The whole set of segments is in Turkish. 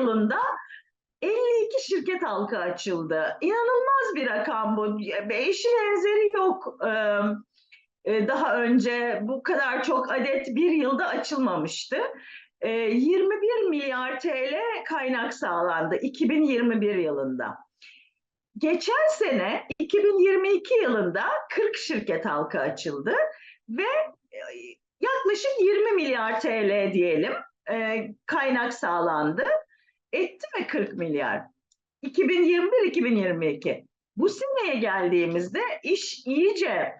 yılında 52 şirket halka açıldı. İnanılmaz bir rakam bu. Eşi benzeri yok. Ee, Daha önce bu kadar çok adet bir yılda açılmamıştı. Ee, 21 milyar TL kaynak sağlandı 2021 yılında. Geçen sene 2022 yılında 40 şirket halka açıldı ve e, yaklaşık 20 milyar TL diyelim e, kaynak sağlandı. Etti mi 40 milyar? 2021-2022. Bu seneye geldiğimizde iş iyice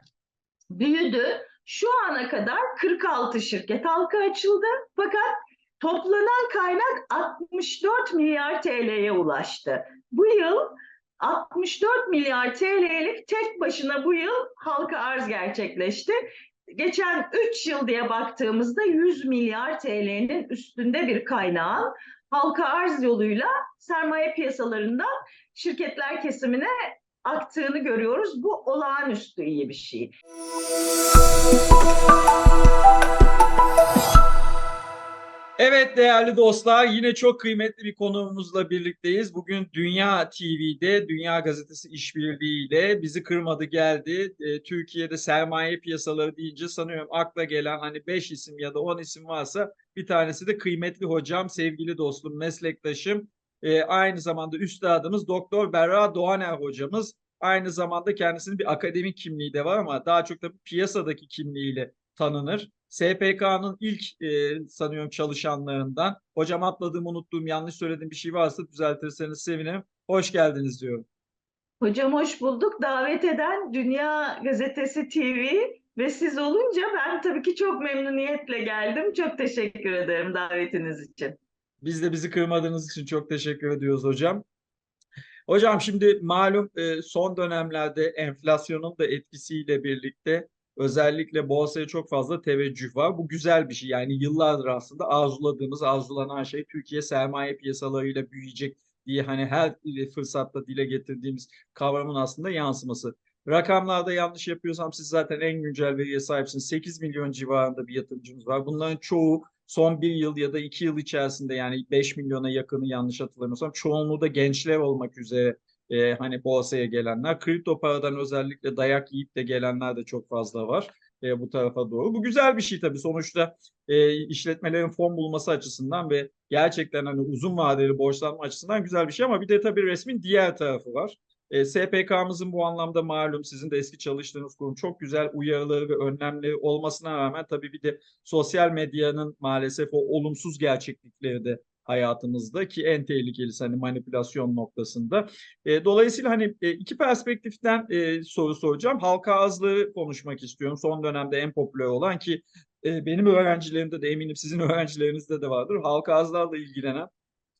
büyüdü. Şu ana kadar 46 şirket halka açıldı. Fakat toplanan kaynak 64 milyar TL'ye ulaştı. Bu yıl 64 milyar TL'lik tek başına bu yıl halka arz gerçekleşti. Geçen 3 yıl diye baktığımızda 100 milyar TL'nin üstünde bir kaynağın halka arz yoluyla sermaye piyasalarından şirketler kesimine aktığını görüyoruz. Bu olağanüstü iyi bir şey. Evet değerli dostlar yine çok kıymetli bir konuğumuzla birlikteyiz. Bugün Dünya TV'de Dünya Gazetesi işbirliğiyle bizi kırmadı geldi. E, Türkiye'de sermaye piyasaları deyince sanıyorum akla gelen hani 5 isim ya da 10 isim varsa bir tanesi de kıymetli hocam, sevgili dostum, meslektaşım. E, aynı zamanda üstadımız Doktor Berra Doğaner hocamız. Aynı zamanda kendisinin bir akademik kimliği de var ama daha çok da piyasadaki kimliğiyle tanınır. SPK'nın ilk e, sanıyorum çalışanlarından. Hocam atladığım, unuttuğum, yanlış söylediğim bir şey varsa düzeltirseniz sevinirim. Hoş geldiniz diyorum. Hocam hoş bulduk. Davet eden Dünya Gazetesi TV ve siz olunca ben tabii ki çok memnuniyetle geldim. Çok teşekkür ederim davetiniz için. Biz de bizi kırmadığınız için çok teşekkür ediyoruz hocam. Hocam şimdi malum e, son dönemlerde enflasyonun da etkisiyle birlikte özellikle borsaya çok fazla teveccüh var. Bu güzel bir şey. Yani yıllardır aslında arzuladığımız, arzulanan şey Türkiye sermaye piyasalarıyla büyüyecek diye hani her fırsatta dile getirdiğimiz kavramın aslında yansıması. Rakamlarda yanlış yapıyorsam siz zaten en güncel veriye sahipsiniz. 8 milyon civarında bir yatırımcımız var. Bunların çoğu son bir yıl ya da iki yıl içerisinde yani 5 milyona yakını yanlış hatırlamıyorsam çoğunluğu da gençler olmak üzere e, hani borsaya gelenler. Kripto paradan özellikle dayak yiyip de gelenler de çok fazla var e, bu tarafa doğru. Bu güzel bir şey tabii sonuçta e, işletmelerin fon bulması açısından ve gerçekten hani uzun vadeli borçlanma açısından güzel bir şey ama bir de tabii resmin diğer tarafı var. E, SPK'mızın bu anlamda malum sizin de eski çalıştığınız kurum çok güzel uyarıları ve önlemleri olmasına rağmen tabii bir de sosyal medyanın maalesef o olumsuz gerçeklikleri de hayatımızda ki en tehlikelisi hani manipülasyon noktasında. E, dolayısıyla hani e, iki perspektiften e, soru soracağım. Halka azlığı konuşmak istiyorum. Son dönemde en popüler olan ki e, benim öğrencilerimde de eminim sizin öğrencilerinizde de vardır. Halka azlarla ilgilenen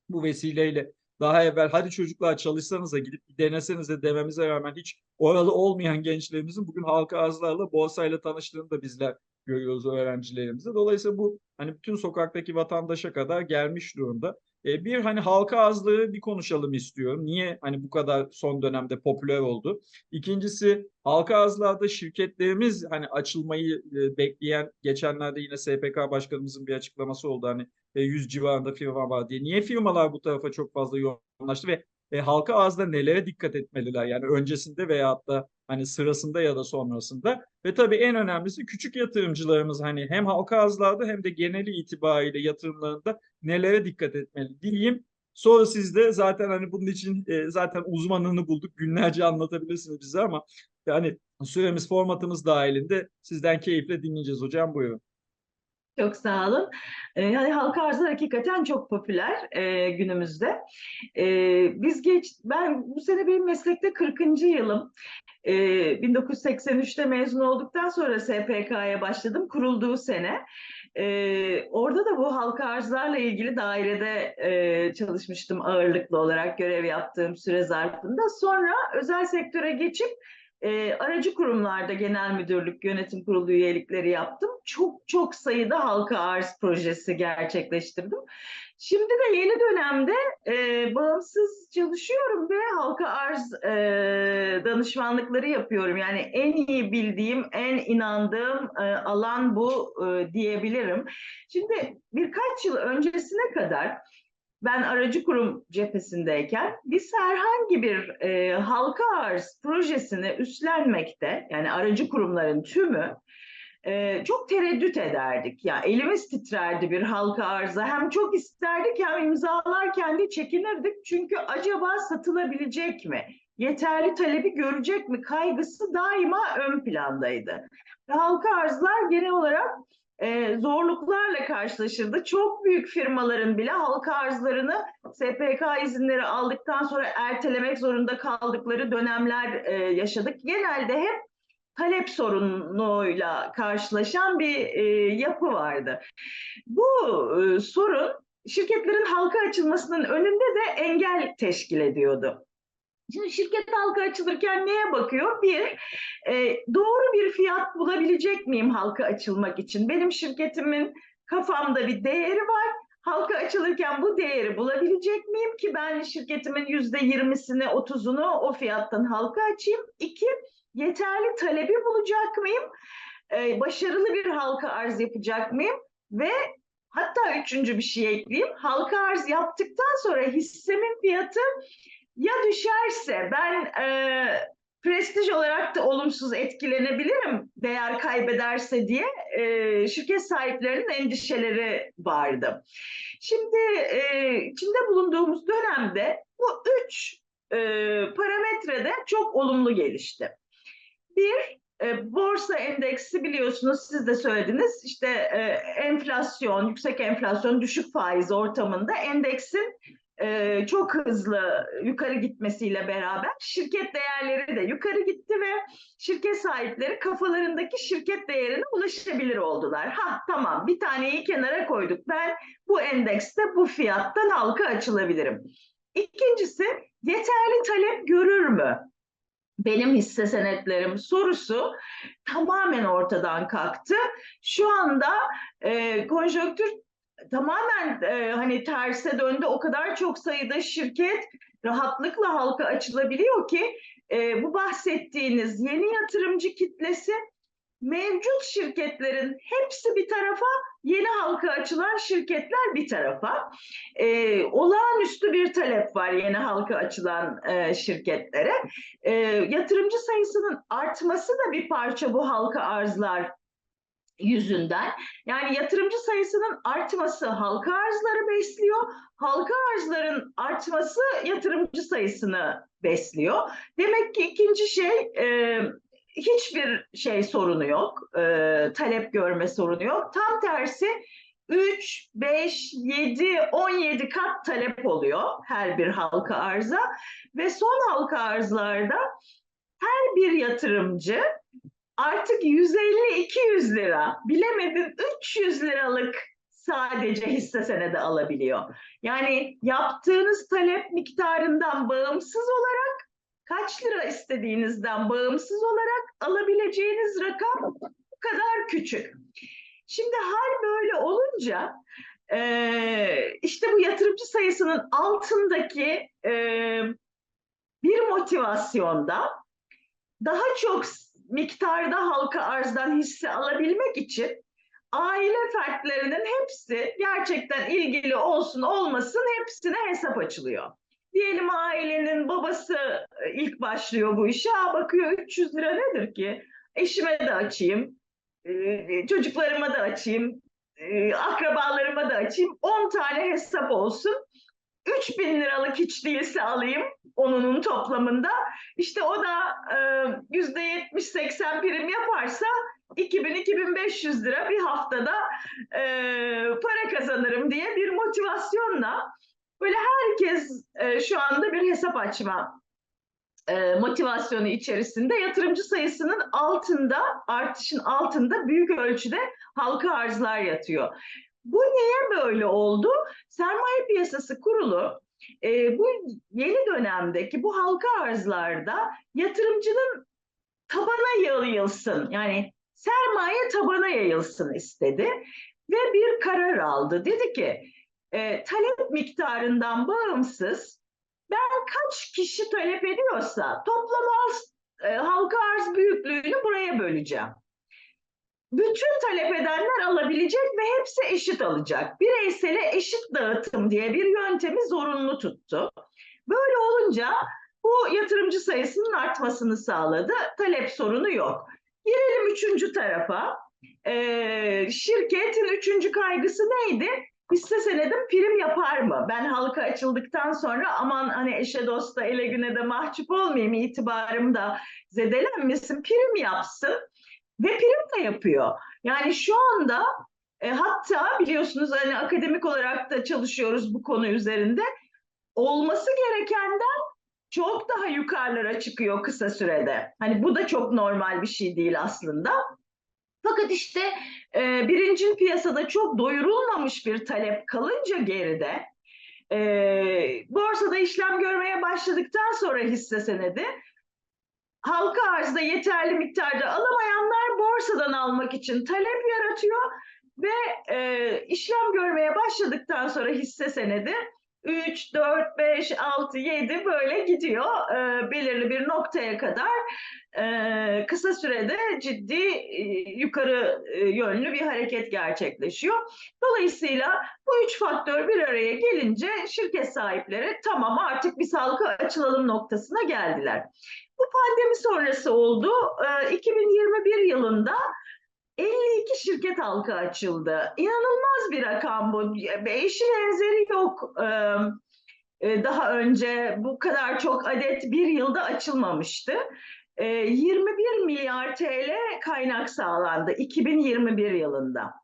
bu vesileyle daha evvel hadi çocuklar çalışsanız da gidip bir deneseniz de dememize rağmen hiç oralı olmayan gençlerimizin bugün halka arzlarla borsayla tanıştığını da bizler görüyoruz öğrencilerimizde. Dolayısıyla bu hani bütün sokaktaki vatandaşa kadar gelmiş durumda. E, bir hani halka azlığı bir konuşalım istiyorum. Niye hani bu kadar son dönemde popüler oldu? İkincisi halka azlarda şirketlerimiz hani açılmayı e, bekleyen geçenlerde yine SPK başkanımızın bir açıklaması oldu hani e, 100 civarında firma var diye. Niye firmalar bu tarafa çok fazla yoğunlaştı ve e, halka ağızda nelere dikkat etmeliler? Yani öncesinde veyahut da hani sırasında ya da sonrasında. Ve tabii en önemlisi küçük yatırımcılarımız hani hem halka ağızlarda hem de geneli itibariyle yatırımlarında nelere dikkat etmeli diyeyim. Sonra siz de zaten hani bunun için e, zaten uzmanını bulduk. Günlerce anlatabilirsiniz bize ama yani süremiz formatımız dahilinde sizden keyifle dinleyeceğiz hocam buyurun. Çok sağ olun. Ee, yani halka hakikaten çok popüler e, günümüzde. E, biz geç, ben bu sene benim meslekte 40. yılım. E, 1983'te mezun olduktan sonra SPK'ya başladım, kurulduğu sene. E, orada da bu halka arzlarla ilgili dairede e, çalışmıştım ağırlıklı olarak görev yaptığım süre zarfında. Sonra özel sektöre geçip e, aracı kurumlarda genel müdürlük, yönetim kurulu üyelikleri yaptım. Çok çok sayıda halka arz projesi gerçekleştirdim. Şimdi de yeni dönemde e, bağımsız çalışıyorum ve halka arz e, danışmanlıkları yapıyorum. Yani en iyi bildiğim, en inandığım e, alan bu e, diyebilirim. Şimdi birkaç yıl öncesine kadar ben aracı kurum cephesindeyken biz herhangi bir e, halka arz projesini üstlenmekte yani aracı kurumların tümü e, çok tereddüt ederdik. Ya elimiz titrerdi bir halka arza. Hem çok isterdik hem imzalarken de çekinirdik. Çünkü acaba satılabilecek mi? Yeterli talebi görecek mi? Kaygısı daima ön plandaydı. Halka arzlar genel olarak e, zorluklarla karşılaşırdı. Çok büyük firmaların bile halka arzlarını SPK izinleri aldıktan sonra ertelemek zorunda kaldıkları dönemler e, yaşadık. Genelde hep talep sorunuyla karşılaşan bir e, yapı vardı. Bu e, sorun şirketlerin halka açılmasının önünde de engel teşkil ediyordu. Şimdi şirket halka açılırken neye bakıyor? Bir, e, doğru bir fiyat bulabilecek miyim halka açılmak için? Benim şirketimin kafamda bir değeri var. Halka açılırken bu değeri bulabilecek miyim ki ben şirketimin yüzde yirmisini, otuzunu o fiyattan halka açayım? İki, yeterli talebi bulacak mıyım? Ee, başarılı bir halka arz yapacak mıyım? Ve hatta üçüncü bir şey ekleyeyim. Halka arz yaptıktan sonra hissemin fiyatı ya düşerse ben e, prestij olarak da olumsuz etkilenebilirim değer kaybederse diye e, şirket sahiplerinin endişeleri vardı. Şimdi e, içinde bulunduğumuz dönemde bu üç e, parametrede çok olumlu gelişti. Bir, e, borsa endeksi biliyorsunuz siz de söylediniz işte e, enflasyon, yüksek enflasyon, düşük faiz ortamında endeksin çok hızlı yukarı gitmesiyle beraber şirket değerleri de yukarı gitti ve şirket sahipleri kafalarındaki şirket değerine ulaşabilir oldular. Ha tamam bir taneyi kenara koyduk. Ben bu endekste bu fiyattan halka açılabilirim. İkincisi yeterli talep görür mü? benim hisse senetlerim sorusu tamamen ortadan kalktı. Şu anda e, konjonktür tamamen e, hani terse döndü. O kadar çok sayıda şirket rahatlıkla halka açılabiliyor ki e, bu bahsettiğiniz yeni yatırımcı kitlesi mevcut şirketlerin hepsi bir tarafa, yeni halka açılan şirketler bir tarafa. Ee, olağanüstü bir talep var yeni halka açılan e, şirketlere. Ee, yatırımcı sayısının artması da bir parça bu halka arzlar yüzünden. Yani yatırımcı sayısının artması halka arzları besliyor. Halka arzların artması yatırımcı sayısını besliyor. Demek ki ikinci şey e, hiçbir şey sorunu yok. E, talep görme sorunu yok. Tam tersi 3, 5, 7, 17 kat talep oluyor her bir halka arza ve son halka arzlarda her bir yatırımcı artık 150-200 lira bilemedin 300 liralık sadece hisse senedi alabiliyor. Yani yaptığınız talep miktarından bağımsız olarak kaç lira istediğinizden bağımsız olarak alabileceğiniz rakam bu kadar küçük. Şimdi hal böyle olunca işte bu yatırımcı sayısının altındaki bir motivasyonda daha çok miktarda halka arzdan hisse alabilmek için aile fertlerinin hepsi gerçekten ilgili olsun olmasın hepsine hesap açılıyor. Diyelim ailenin babası e, ilk başlıyor bu işe. Bakıyor 300 lira nedir ki? Eşime de açayım, e, çocuklarıma da açayım, e, akrabalarıma da açayım. 10 tane hesap olsun. 3000 liralık hiç değilse alayım onunun toplamında. İşte o da yüzde 70-80 prim yaparsa 2000-2500 lira bir haftada e, para kazanırım diye bir motivasyonla böyle herkes e, şu anda bir hesap açma e, motivasyonu içerisinde yatırımcı sayısının altında artışın altında büyük ölçüde halka arzlar yatıyor. Bu niye böyle oldu? Sermaye Piyasası Kurulu e, bu yeni dönemdeki bu halka arzlarda yatırımcının tabana yayılsın yani sermaye tabana yayılsın istedi ve bir karar aldı. Dedi ki e, talep miktarından bağımsız ben kaç kişi talep ediyorsa toplam e, halka arz büyüklüğünü buraya böleceğim. Bütün talep edenler alabilecek ve hepsi eşit alacak. Bireysele eşit dağıtım diye bir yöntemi zorunlu tuttu. Böyle olunca bu yatırımcı sayısının artmasını sağladı. Talep sorunu yok. Girelim üçüncü tarafa. Ee, şirketin üçüncü kaygısı neydi? Hisse senedim prim yapar mı? Ben halka açıldıktan sonra aman hani eşe dosta ele güne de mahcup olmayayım itibarım da zedelenmesin prim yapsın ve prim de yapıyor. Yani şu anda e, hatta biliyorsunuz hani akademik olarak da çalışıyoruz bu konu üzerinde olması gerekenden çok daha yukarılara çıkıyor kısa sürede. Hani bu da çok normal bir şey değil aslında. Fakat işte e, birincil piyasada çok doyurulmamış bir talep kalınca geride e, borsada işlem görmeye başladıktan sonra hisse senedi halka arzda yeterli miktarda alamayanlar borsadan almak için talep yaratıyor ve e, işlem görmeye başladıktan sonra hisse senedi 3, 4, 5, 6, 7 böyle gidiyor e, belirli bir noktaya kadar e, kısa sürede ciddi e, yukarı e, yönlü bir hareket gerçekleşiyor. Dolayısıyla bu üç faktör bir araya gelince şirket sahipleri tamam artık biz halka açılalım noktasına geldiler. Bu pandemi sonrası oldu. E, 2021 yılında 52 şirket halka açıldı. İnanılmaz bir rakam bu. Eşi benzeri yok. Ee, Daha önce bu kadar çok adet bir yılda açılmamıştı. Ee, 21 milyar TL kaynak sağlandı 2021 yılında.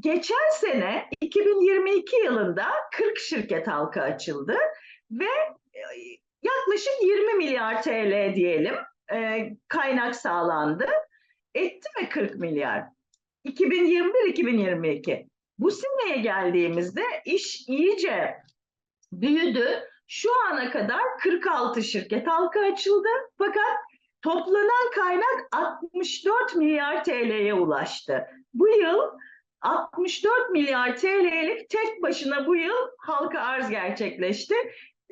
Geçen sene 2022 yılında 40 şirket halka açıldı ve e, yaklaşık 20 milyar TL diyelim e, kaynak sağlandı etti mi 40 milyar? 2021-2022. Bu seneye geldiğimizde iş iyice büyüdü. Şu ana kadar 46 şirket halka açıldı. Fakat toplanan kaynak 64 milyar TL'ye ulaştı. Bu yıl 64 milyar TL'lik tek başına bu yıl halka arz gerçekleşti.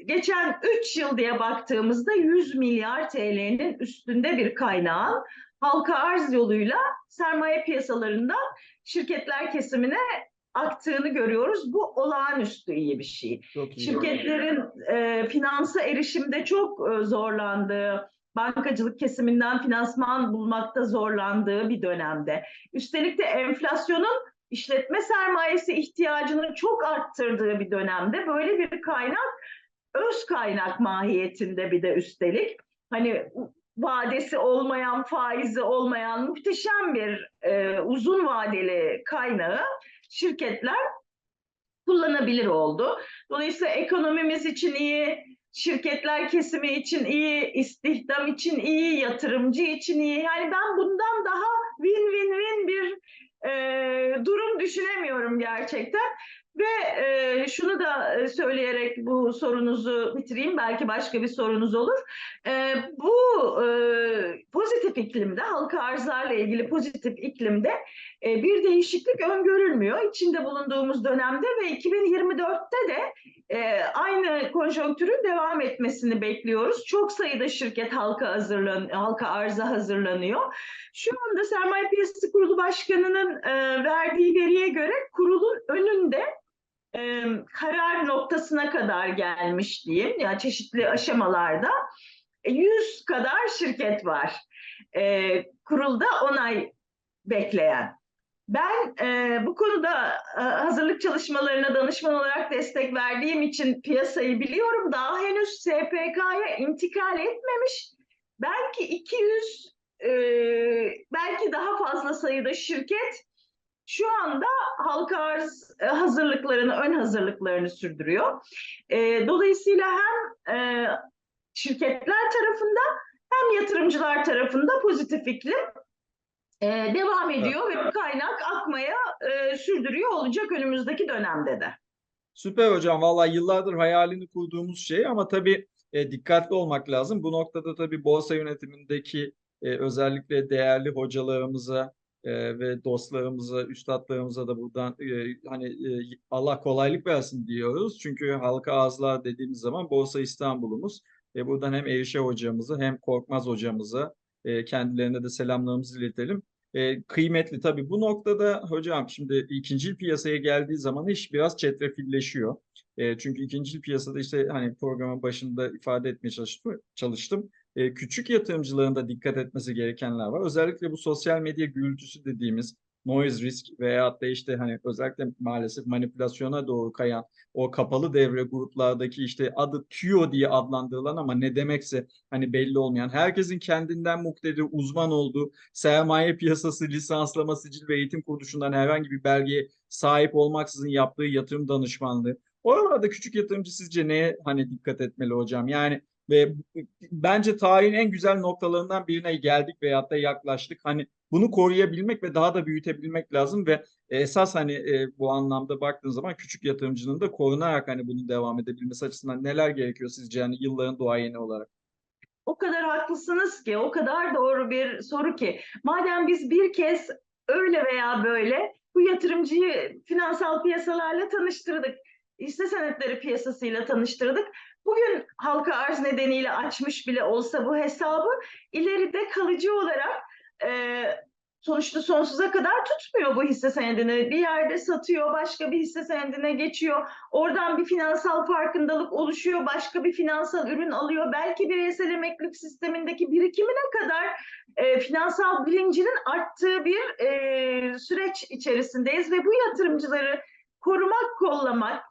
Geçen 3 yıl diye baktığımızda 100 milyar TL'nin üstünde bir kaynağın halka arz yoluyla sermaye piyasalarından şirketler kesimine aktığını görüyoruz. Bu olağanüstü iyi bir şey. Çok iyi. Şirketlerin e, finansa erişimde çok e, zorlandığı, bankacılık kesiminden finansman bulmakta zorlandığı bir dönemde. Üstelik de enflasyonun işletme sermayesi ihtiyacını çok arttırdığı bir dönemde böyle bir kaynak öz kaynak mahiyetinde bir de üstelik hani vadesi olmayan, faizi olmayan muhteşem bir e, uzun vadeli kaynağı şirketler kullanabilir oldu. Dolayısıyla ekonomimiz için iyi, şirketler kesimi için iyi, istihdam için iyi, yatırımcı için iyi. Yani ben bundan daha win-win-win bir e, durum düşünemiyorum gerçekten. Ve e, şunu da e, söyleyerek bu sorunuzu bitireyim. Belki başka bir sorunuz olur. E, bu e, pozitif iklimde, halka arzlarla ilgili pozitif iklimde e, bir değişiklik öngörülmüyor. İçinde bulunduğumuz dönemde ve 2024'te de e, aynı konjonktürün devam etmesini bekliyoruz. Çok sayıda şirket halka hazırlan, halka arza hazırlanıyor. Şu anda Sermaye Piyasası Kurulu Başkanı'nın e, verdiği veriye göre kurulun önünde e, karar noktasına kadar gelmiş diyeyim. Yani çeşitli aşamalarda e, 100 kadar şirket var. E, kurulda onay bekleyen. Ben e, bu konuda e, hazırlık çalışmalarına danışman olarak destek verdiğim için piyasayı biliyorum. Daha henüz SPK'ya intikal etmemiş. Belki 200 e, belki daha fazla sayıda şirket şu anda halka arz e, hazırlıklarını, ön hazırlıklarını sürdürüyor. E, dolayısıyla hem e, şirketler tarafında hem yatırımcılar tarafında pozitif iklim devam ediyor ve bu kaynak akmaya sürdürüyor olacak önümüzdeki dönemde de. Süper hocam. Vallahi yıllardır hayalini kurduğumuz şey ama tabii e, dikkatli olmak lazım. Bu noktada tabii borsa yönetimindeki e, özellikle değerli hocalarımıza e, ve dostlarımıza, üstadlarımıza da buradan e, hani e, Allah kolaylık versin diyoruz. Çünkü halka arzlar dediğimiz zaman Borsa İstanbul'umuz. E, buradan hem Erişe hocamızı hem Korkmaz hocamıza e, kendilerine de selamlarımızı iletelim. e, kıymetli. Tabii bu noktada hocam şimdi ikinci piyasaya geldiği zaman iş biraz çetrefilleşiyor. E, çünkü ikinci piyasada işte hani programın başında ifade etmeye çalıştım. çalıştım. E, küçük yatırımcıların da dikkat etmesi gerekenler var. Özellikle bu sosyal medya gürültüsü dediğimiz noise risk veyahut da işte hani özellikle maalesef manipülasyona doğru kayan o kapalı devre gruplardaki işte adı TÜO diye adlandırılan ama ne demekse hani belli olmayan herkesin kendinden muktedir uzman olduğu sermaye piyasası lisanslama sicil ve eğitim kuruluşundan herhangi bir belgeye sahip olmaksızın yaptığı yatırım danışmanlığı. Oralarda küçük yatırımcı sizce neye hani dikkat etmeli hocam? Yani ve bence tarihin en güzel noktalarından birine geldik veyahut da yaklaştık. Hani bunu koruyabilmek ve daha da büyütebilmek lazım ve esas hani e, bu anlamda baktığın zaman küçük yatırımcının da korunarak hani bunun devam edebilmesi açısından neler gerekiyor sizce yani yılların duayeni olarak? O kadar haklısınız ki, o kadar doğru bir soru ki. Madem biz bir kez öyle veya böyle bu yatırımcıyı finansal piyasalarla tanıştırdık, hisse senetleri piyasasıyla tanıştırdık. Bugün halka arz nedeniyle açmış bile olsa bu hesabı ileride kalıcı olarak e, sonuçta sonsuza kadar tutmuyor bu hisse senedini. Bir yerde satıyor, başka bir hisse senedine geçiyor. Oradan bir finansal farkındalık oluşuyor, başka bir finansal ürün alıyor. Belki bireysel emeklilik sistemindeki birikimine kadar e, finansal bilincinin arttığı bir e, süreç içerisindeyiz ve bu yatırımcıları korumak, kollamak,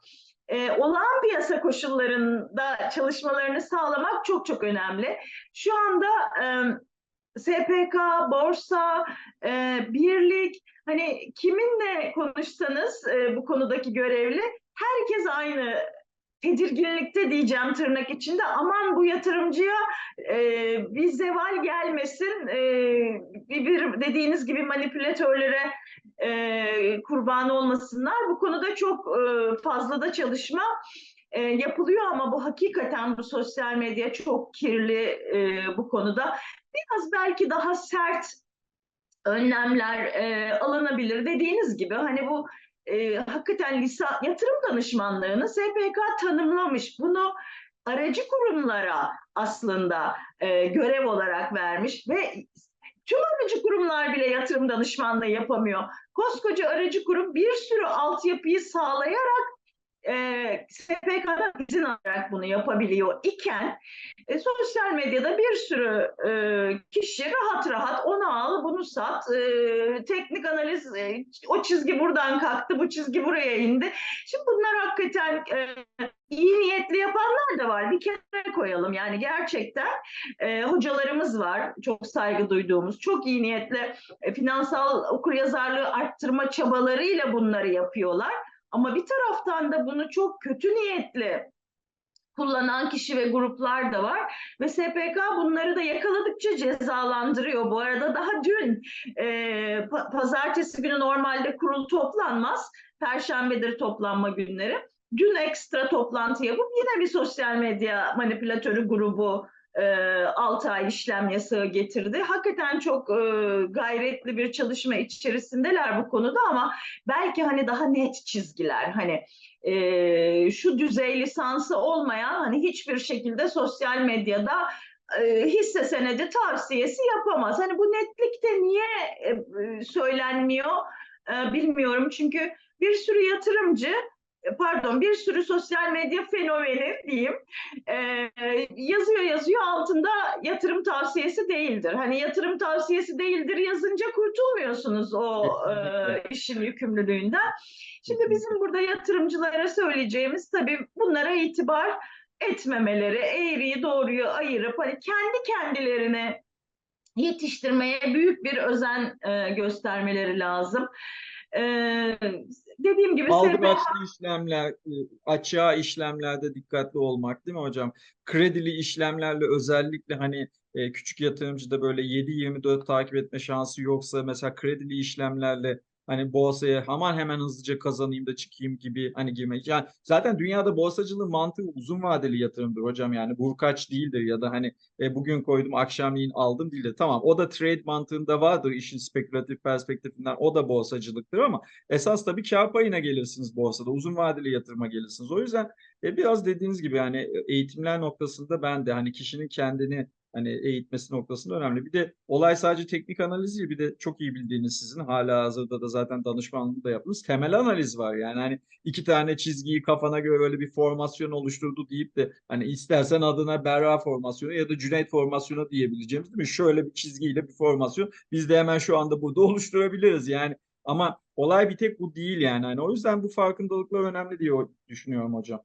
e, olağan piyasa koşullarında çalışmalarını sağlamak çok çok önemli. Şu anda e, SPK, borsa, e, birlik, hani kiminle konuşsanız e, bu konudaki görevli, herkes aynı tedirginlikte diyeceğim tırnak içinde. Aman bu yatırımcıya e, bir zeval gelmesin, e, bir, bir dediğiniz gibi manipülatörlere e, kurban olmasınlar. Bu konuda çok e, fazla da çalışma e, yapılıyor ama bu hakikaten bu sosyal medya çok kirli e, bu konuda. Biraz belki daha sert önlemler e, alınabilir. Dediğiniz gibi hani bu e, hakikaten lisa, yatırım danışmanlığını SPK tanımlamış. Bunu aracı kurumlara aslında e, görev olarak vermiş ve tüm aracı kurumlar bile yatırım danışmanlığı yapamıyor. Koskoca aracı kurum bir sürü altyapıyı sağlayarak e, SPK'dan izin alarak bunu yapabiliyor iken e, sosyal medyada bir sürü e, kişi rahat rahat onu al bunu sat e, teknik analiz e, o çizgi buradan kalktı bu çizgi buraya indi. Şimdi bunlar hakikaten e, iyi niyetli yapanlar da var bir kenara koyalım yani gerçekten e, hocalarımız var çok saygı duyduğumuz çok iyi niyetli e, finansal okuryazarlığı arttırma çabalarıyla bunları yapıyorlar. Ama bir taraftan da bunu çok kötü niyetli kullanan kişi ve gruplar da var ve SPK bunları da yakaladıkça cezalandırıyor. Bu arada daha dün e, pazartesi günü normalde kurul toplanmaz. Perşembedir toplanma günleri. Dün ekstra toplantı yapıp yine bir sosyal medya manipülatörü grubu 6 ay işlem yasağı getirdi. Hakikaten çok gayretli bir çalışma içerisindeler bu konuda ama belki hani daha net çizgiler hani şu düzey lisansı olmayan hani hiçbir şekilde sosyal medyada hisse senedi tavsiyesi yapamaz. Hani bu netlikte niye söylenmiyor bilmiyorum çünkü bir sürü yatırımcı pardon bir sürü sosyal medya fenomeni diyeyim e, yazıyor yazıyor altında yatırım tavsiyesi değildir. Hani yatırım tavsiyesi değildir yazınca kurtulmuyorsunuz o e, işin yükümlülüğünden. Şimdi bizim burada yatırımcılara söyleyeceğimiz tabii bunlara itibar etmemeleri, eğriyi doğruyu ayırıp hani kendi kendilerine yetiştirmeye büyük bir özen e, göstermeleri lazım. Ee, dediğim gibi Aldıraçlı işlemler, e, açığa işlemlerde dikkatli olmak değil mi hocam? Kredili işlemlerle özellikle hani e, küçük yatırımcıda böyle 7-24 takip etme şansı yoksa mesela kredili işlemlerle hani borsaya hemen hemen hızlıca kazanayım da çıkayım gibi hani girmek. Yani zaten dünyada borsacılığın mantığı uzun vadeli yatırımdır hocam yani burkaç değildir ya da hani e, bugün koydum akşamleyin aldım değil de tamam o da trade mantığında vardır işin spekülatif perspektifinden o da borsacılıktır ama esas tabii kar payına gelirsiniz borsada uzun vadeli yatırıma gelirsiniz. O yüzden E biraz dediğiniz gibi yani eğitimler noktasında ben de hani kişinin kendini hani eğitmesi noktasında önemli. Bir de olay sadece teknik analiz değil bir de çok iyi bildiğiniz sizin hala hazırda da zaten danışmanlığı da yaptınız. Temel analiz var yani hani iki tane çizgiyi kafana göre öyle bir formasyon oluşturdu deyip de hani istersen adına Berra formasyonu ya da Cüneyt formasyonu diyebileceğimiz değil mi? Şöyle bir çizgiyle bir formasyon biz de hemen şu anda burada oluşturabiliriz yani ama olay bir tek bu değil yani. Hani o yüzden bu farkındalıklar önemli diye düşünüyorum hocam.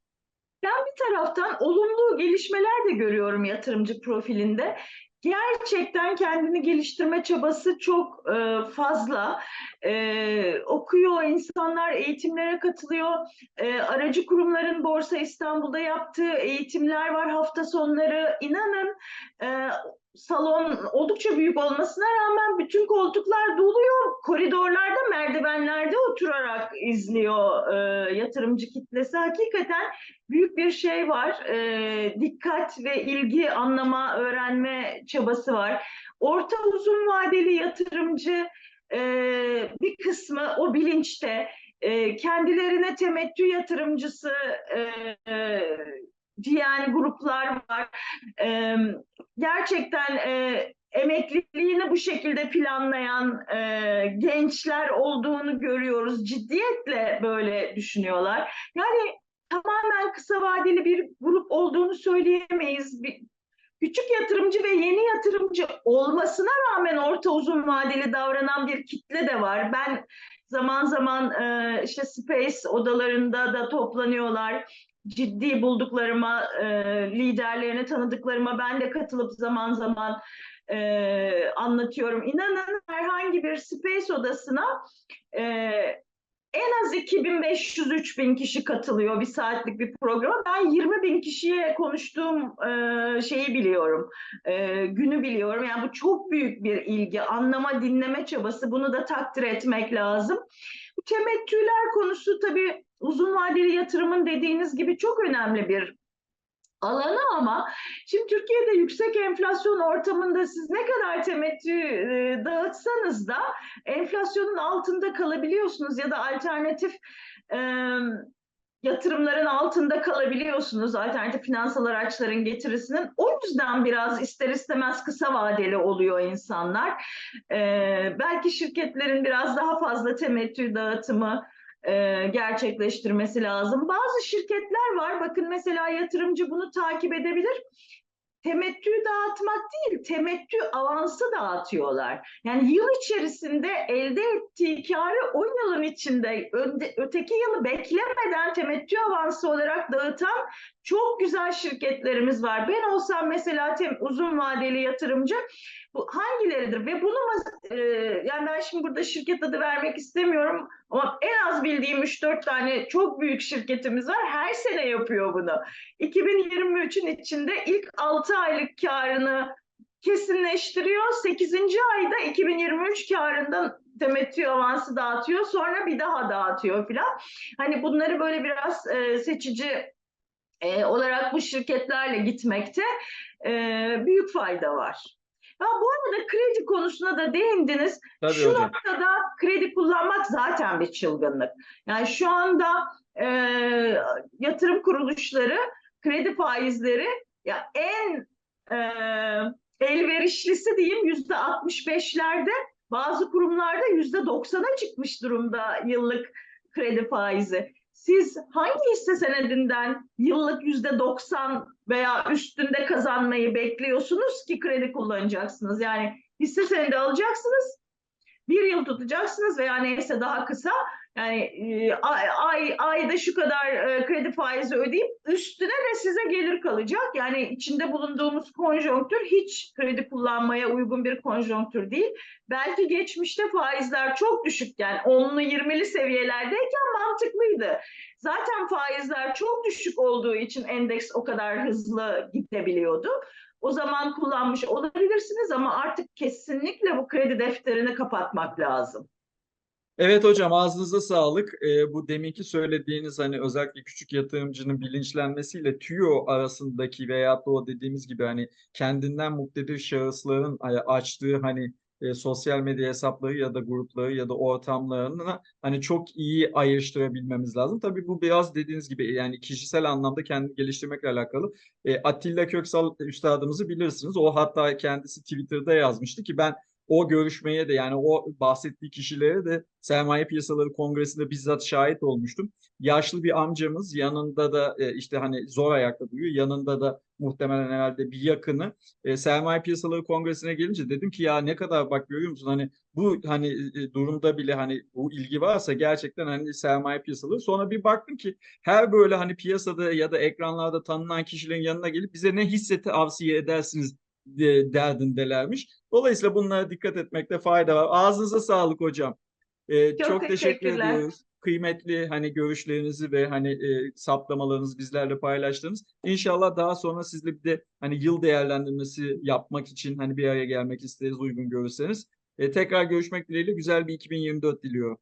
Taraftan olumlu gelişmeler de görüyorum yatırımcı profilinde. Gerçekten kendini geliştirme çabası çok e, fazla. E, okuyor, insanlar eğitimlere katılıyor. E, aracı kurumların Borsa İstanbul'da yaptığı eğitimler var hafta sonları. İnanın e, salon oldukça büyük olmasına rağmen bütün koltuklar doluyor. Koridorlarda, merdivenlerde oturarak izliyor e, yatırımcı kitlesi. Hakikaten büyük bir şey var. E, dikkat ve ilgi, anlama, öğrenme çabası var. Orta uzun vadeli yatırımcı e, bir kısmı o bilinçte e, kendilerine temettü yatırımcısı e, diyen gruplar var. E, gerçekten e, emekliliğini bu şekilde planlayan e, gençler olduğunu görüyoruz. Ciddiyetle böyle düşünüyorlar. Yani tamamen kısa vadeli bir grup olduğunu söyleyemeyiz. Bir, küçük yatırımcı ve yeni yatırımcı olmasına rağmen orta uzun vadeli davranan bir kitle de var. Ben zaman zaman e, işte Space odalarında da toplanıyorlar. Ciddi bulduklarıma, e, liderlerini tanıdıklarıma ben de katılıp zaman zaman e, anlatıyorum. İnanın herhangi bir Space odasına e, en az 2500-3000 kişi katılıyor bir saatlik bir programa. Ben 20 bin kişiye konuştuğum e, şeyi biliyorum, e, günü biliyorum. Yani bu çok büyük bir ilgi, anlama, dinleme çabası. Bunu da takdir etmek lazım. Temettüler konusu tabii uzun vadeli yatırımın dediğiniz gibi çok önemli bir alanı ama şimdi Türkiye'de yüksek enflasyon ortamında siz ne kadar temettü e, dağıtsanız da enflasyonun altında kalabiliyorsunuz ya da alternatif yatırımların altında kalabiliyorsunuz alternatif finansal araçların getirisinin. O yüzden biraz ister istemez kısa vadeli oluyor insanlar. E, belki şirketlerin biraz daha fazla temettü dağıtımı e, gerçekleştirmesi lazım. Bazı şirketler var. Bakın mesela yatırımcı bunu takip edebilir. Temettü dağıtmak değil, temettü avansı dağıtıyorlar. Yani yıl içerisinde elde ettiği karı o yılın içinde önde, öteki yılı beklemeden temettü avansı olarak dağıtan çok güzel şirketlerimiz var. Ben olsam mesela tem, uzun vadeli yatırımcı bu hangileridir ve bunu e, yani ben şimdi burada şirket adı vermek istemiyorum ama bildiğim 3-4 tane çok büyük şirketimiz var. Her sene yapıyor bunu. 2023'ün içinde ilk 6 aylık karını kesinleştiriyor. 8. ayda 2023 karından temettü avansı dağıtıyor. Sonra bir daha dağıtıyor filan. Hani bunları böyle biraz e, seçici e, olarak bu şirketlerle gitmekte e, büyük fayda var. Ya bu arada kredi konusuna da değindiniz. Tabii şu hocam. noktada kredi kullanmak zaten bir çılgınlık. Yani şu anda e, yatırım kuruluşları kredi faizleri ya en e, elverişlisi diyeyim yüzde 65'lerde bazı kurumlarda yüzde 90'a çıkmış durumda yıllık kredi faizi. Siz hangi hisse senedinden yıllık yüzde 90 veya üstünde kazanmayı bekliyorsunuz ki kredi kullanacaksınız? Yani hisse senedi alacaksınız, bir yıl tutacaksınız veya neyse daha kısa. Yani ay, ay ayda şu kadar kredi faizi ödeyip üstüne de size gelir kalacak. Yani içinde bulunduğumuz konjonktür hiç kredi kullanmaya uygun bir konjonktür değil. Belki geçmişte faizler çok düşükken 10'lu 20'li seviyelerdeyken mantıklıydı. Zaten faizler çok düşük olduğu için endeks o kadar hızlı gidebiliyordu. O zaman kullanmış olabilirsiniz ama artık kesinlikle bu kredi defterini kapatmak lazım. Evet hocam ağzınıza sağlık. Ee, bu deminki söylediğiniz hani özellikle küçük yatırımcının bilinçlenmesiyle TÜYO arasındaki veya da o dediğimiz gibi hani kendinden muktedir şahısların e, açtığı hani e, sosyal medya hesapları ya da grupları ya da ortamlarını hani çok iyi ayrıştırabilmemiz lazım. Tabii bu biraz dediğiniz gibi yani kişisel anlamda kendini geliştirmekle alakalı. E, Atilla Köksal üstadımızı bilirsiniz. O hatta kendisi Twitter'da yazmıştı ki ben o görüşmeye de yani o bahsettiği kişilere de Sermaye Piyasaları Kongresi'nde bizzat şahit olmuştum. Yaşlı bir amcamız yanında da e, işte hani zor ayakta duruyor. Yanında da muhtemelen herhalde bir yakını. E, Sermaye Piyasaları Kongresi'ne gelince dedim ki ya ne kadar bak görüyor musun hani bu hani e, durumda bile hani bu ilgi varsa gerçekten hani sermaye piyasaları. Sonra bir baktım ki her böyle hani piyasada ya da ekranlarda tanınan kişilerin yanına gelip bize ne hisseti avsiye edersiniz de, derdindelermiş. Dolayısıyla bunlara dikkat etmekte fayda var. Ağzınıza sağlık hocam. Ee, Çok çok, teşekkür ediyoruz. Kıymetli hani görüşlerinizi ve hani e, saptamalarınızı bizlerle paylaştınız. İnşallah daha sonra sizle bir de hani yıl değerlendirmesi yapmak için hani bir araya gelmek isteriz uygun görürseniz. E, tekrar görüşmek dileğiyle güzel bir 2024 diliyorum.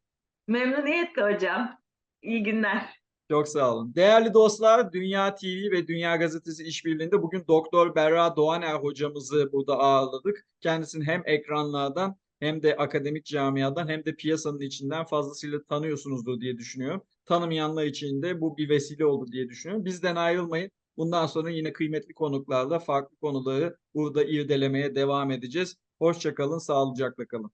Memnuniyetle hocam. İyi günler. Çok sağ olun. Değerli dostlar, Dünya TV ve Dünya Gazetesi işbirliğinde bugün Doktor Berra Doğaner hocamızı burada ağırladık. Kendisini hem ekranlardan hem de akademik camiadan hem de piyasanın içinden fazlasıyla tanıyorsunuzdur diye düşünüyorum. Tanımayanlar için de bu bir vesile oldu diye düşünüyorum. Bizden ayrılmayın. Bundan sonra yine kıymetli konuklarla farklı konuları burada irdelemeye devam edeceğiz. Hoşçakalın, sağlıcakla kalın.